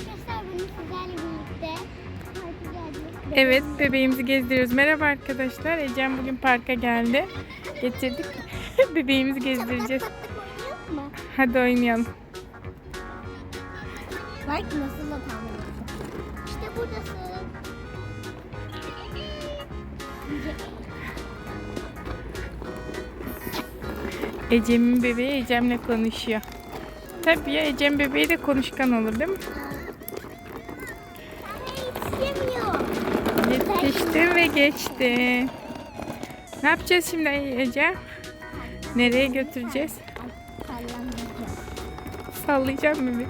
Arkadaşlar bugün sizlerle birlikte parka geldik. Evet bebeğimizi gezdiriyoruz. Merhaba arkadaşlar. Ecem bugün parka geldi. Getirdik. Bebeğimizi gezdireceğiz. Hadi oynayalım. Bak nasıl da İşte buradasın. Ecem'in bebeği Ecem'le konuşuyor. Tabii ya Ecem bebeği de konuşkan olur değil mi? Yetişti ve geçti. Ne yapacağız şimdi Ecem? Nereye götüreceğiz? Sallayacağım bebeği.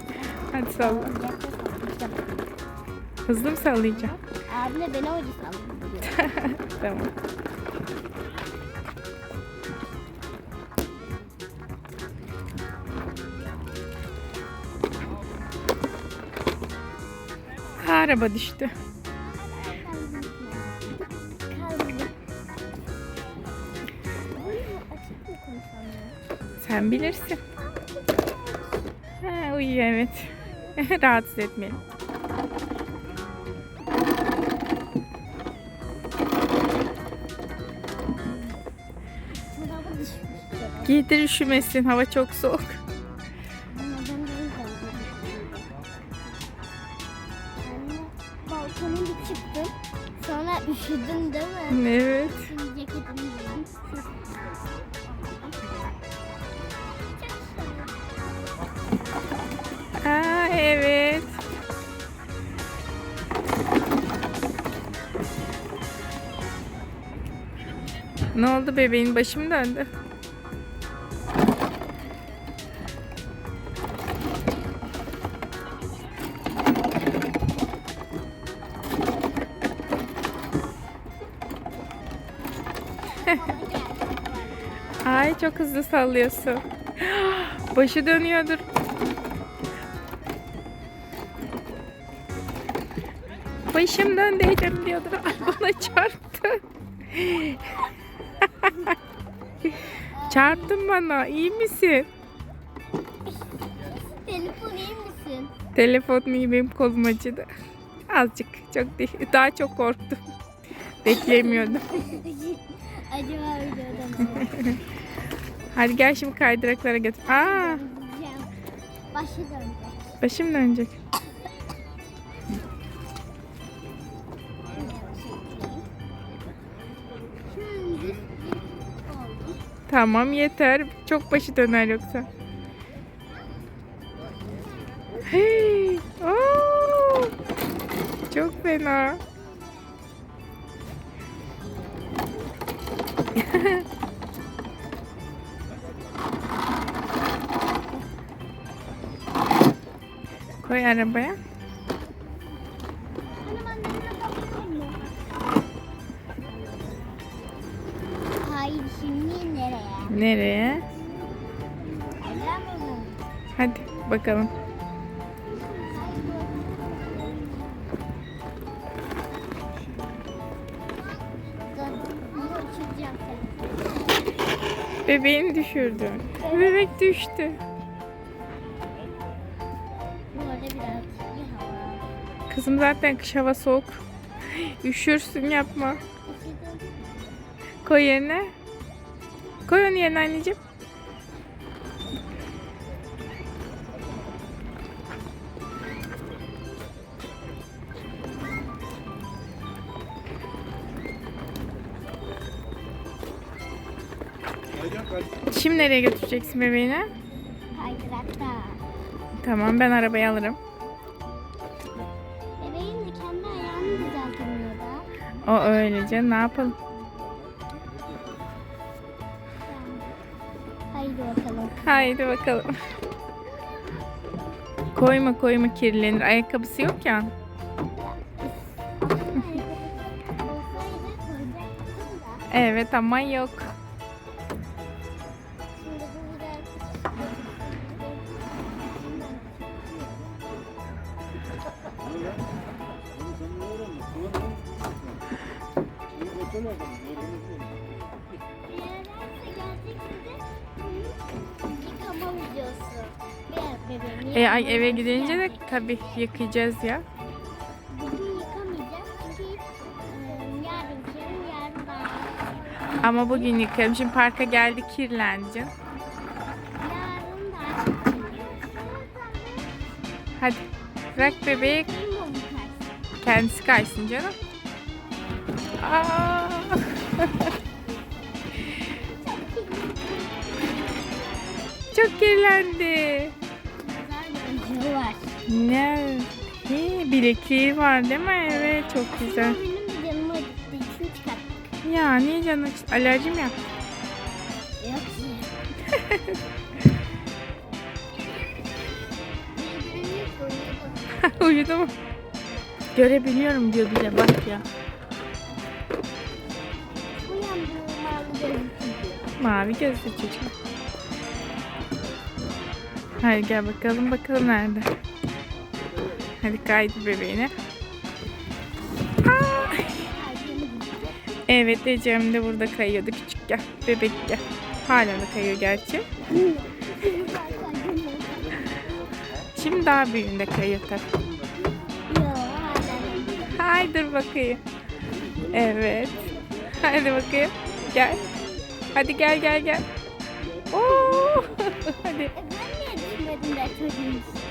Hadi salla. Hızlı mı sallayacağım? Abim de beni hoca sallıyor. tamam. Araba düştü. Sen bilirsin. Ha, uyuyor evet. Rahatsız etmeyelim. Giydir üşümesin. Hava çok soğuk. Ne oldu bebeğin başım döndü. Ay çok hızlı sallıyorsun. Başı dönüyordur. Başım döndü diyordur. Ay bana çarptı. Çarptın bana. İyi misin? Telefon iyi misin? Telefon iyi benim kolum acıdı. Azıcık. Çok değil. Daha çok korktum. Beklemiyordum. Acaba videoda mı? Hadi gel şimdi kaydıraklara götür. Aa. Başı dönecek. başım dönecek. Tamam yeter. Çok başı döner yoksa. Hey! Oo! Çok fena. Koy arabaya. Nereye? Hadi bakalım. Bebeğini düşürdü. Bebek düştü. Kızım zaten kış hava soğuk. Üşürsün yapma. Koy yerine. Koy onu yerine anneciğim. Şimdi nereye götüreceksin bebeğini? Kaydırakta. Tamam ben arabayı alırım. Bebeğin de kendi ayağını düzeltemiyor da. O öylece ne yapalım? Haydi bakalım. Koyma koyma kirlenir. Ayakkabısı yok ya. Evet ama yok. E, ay eve gidince de tabii yıkayacağız ya. Bugün yıkamayacağız çünkü e, yarın yarın yarın daha Ama bugün yıkayalım. Şimdi parka yarın daha Hadi bırak kaysın. kendisi kaysın canım. Aa! Çok kirlendi. Ne? He, bilekliği var değil mi? Evet çok güzel. Benim çıkarttık. Ya niye canın alerjim yap? Yok Uyudu mu? Görebiliyorum diyor bir de bak ya. Mavi gözüküyor. Mavi gözlü çocuk. Hadi gel bakalım bakalım nerede. Hadi kaydı bebeğine. Aa! Evet Ecem de burada kayıyordu küçük gel. Bebek gel. Hala da kayıyor gerçi. Şimdi daha büyüğünde kayıyor tabii. Haydi bakayım. Evet. Hadi bakayım. Gel. Hadi gel gel gel. Oo! Hadi. Ben niye düşünmedim de çocuğun işte?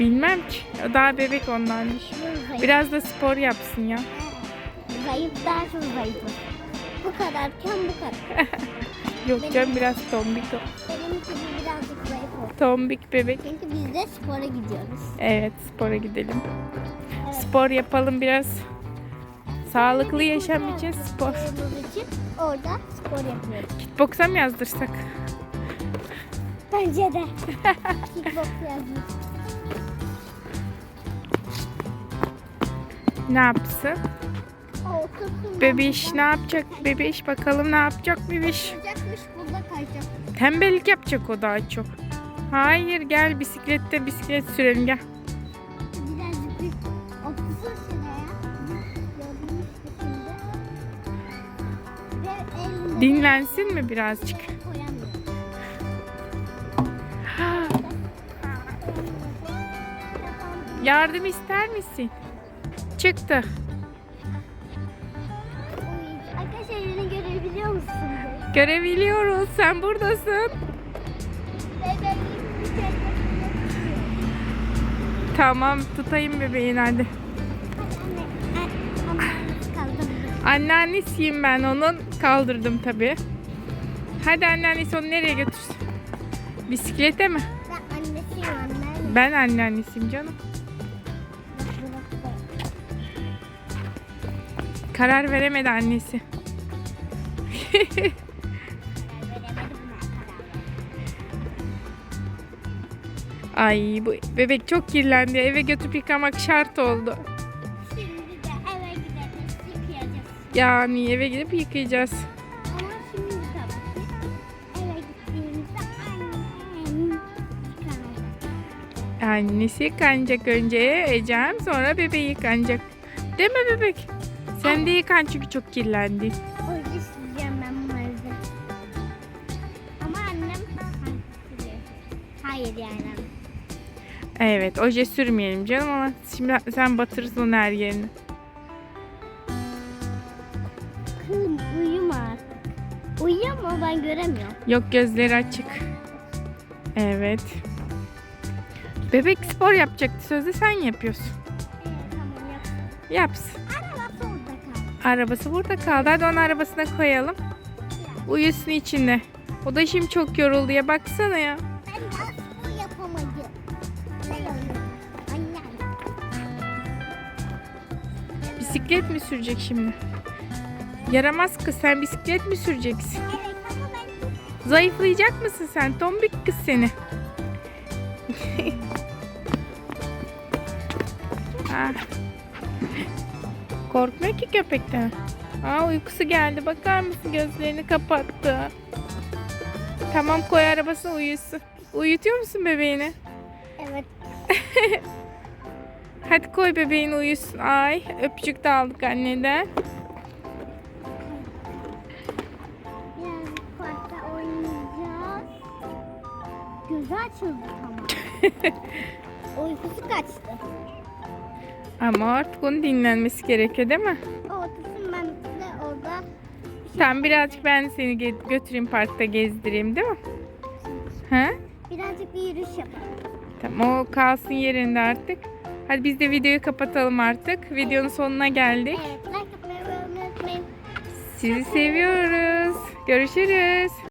Bilmem ki. O daha bebek ondanmış. Biraz da spor yapsın ya. Zayıf daha çok zayıf. Bu kadarken bu kadar. Yok canım biraz tombik o. Benim için birazcık zayıf oldu. Tombik bebek. Çünkü biz de spora gidiyoruz. Evet spora gidelim. Evet. Spor yapalım biraz. Sağlıklı yaşam için spor. İçin orada spor yapıyoruz. Kickboksa mı yazdırsak? Bence de. Kickbox yazmış. Ne yapsın? Bebiş ne yapacak? Bebiş bakalım ne yapacak bebiş? Kayacakmış burada kayacak. Tembellik yapacak o daha çok. Hayır gel bisiklette bisiklet sürelim gel. Dinlensin mi birazcık? koyamıyor. Yardım ister misin? Çıktı. Arkadaşlar yeni görebiliyor musunuz? Görebiliyoruz. Sen buradasın. Tamam tutayım bebeğin hadi. Anne, anne, kaldırdı. Anneannesiyim ben onun. Kaldırdım tabi. Hadi anneannesi onu nereye götürsün? Bisiklete mi? Ben annesiyim anne. Ben anneannesiyim canım. Karar veremedi annesi. Ay bu bebek çok kirlendi. Eve götürüp yıkamak şart oldu. Şimdi de eve gideriz, yıkayacağız. Yani eve gidip yıkayacağız. Ama şimdi tabii ki eve gittiğimizde annem yıkanacak. Annesi yıkanacak önce Ecem sonra bebeği yıkanacak. Değil mi bebek? Sen de yıkan çünkü çok kirlendi. O yüzden sileceğim ben bunları. Ama annem siliyor. Hayır yani. Evet oje sürmeyelim canım ama şimdi sen batırırsın her yerini. Kızım uyuma artık. Uyuyor mu ben göremiyorum. Yok gözleri açık. Evet. Bebek spor yapacaktı sözde sen yapıyorsun. Evet tamam yap. Yapsın. Arabası burada kaldı. Hadi onu arabasına koyalım. Uyusun içinde. O da şimdi çok yoruldu ya baksana ya. Ben yapamadım? Bisiklet mi sürecek şimdi? Yaramaz kız sen bisiklet mi süreceksin? Evet ama ben Zayıflayacak mısın sen? Tombik kız seni. Ah. Korkmuyor ki köpekten. Aa uykusu geldi. Bakar mısın gözlerini kapattı. Tamam koy arabasına uyusun. Uyutuyor musun bebeğini? Evet. Hadi koy bebeğini uyusun. Ay öpücük de aldık anneden. Gözü açıldı tamam. Uykusu kaçtı. Ama artık onun dinlenmesi gerekiyor değil mi? O otursun ben de orada Tamam birazcık ben seni götüreyim parkta gezdireyim değil mi? Ha? birazcık bir yürüyüş yapalım. Tamam o kalsın yerinde artık. Hadi biz de videoyu kapatalım artık. Videonun sonuna geldik. Evet like atmayı ve unutmayın. Sizi seviyoruz. Görüşürüz.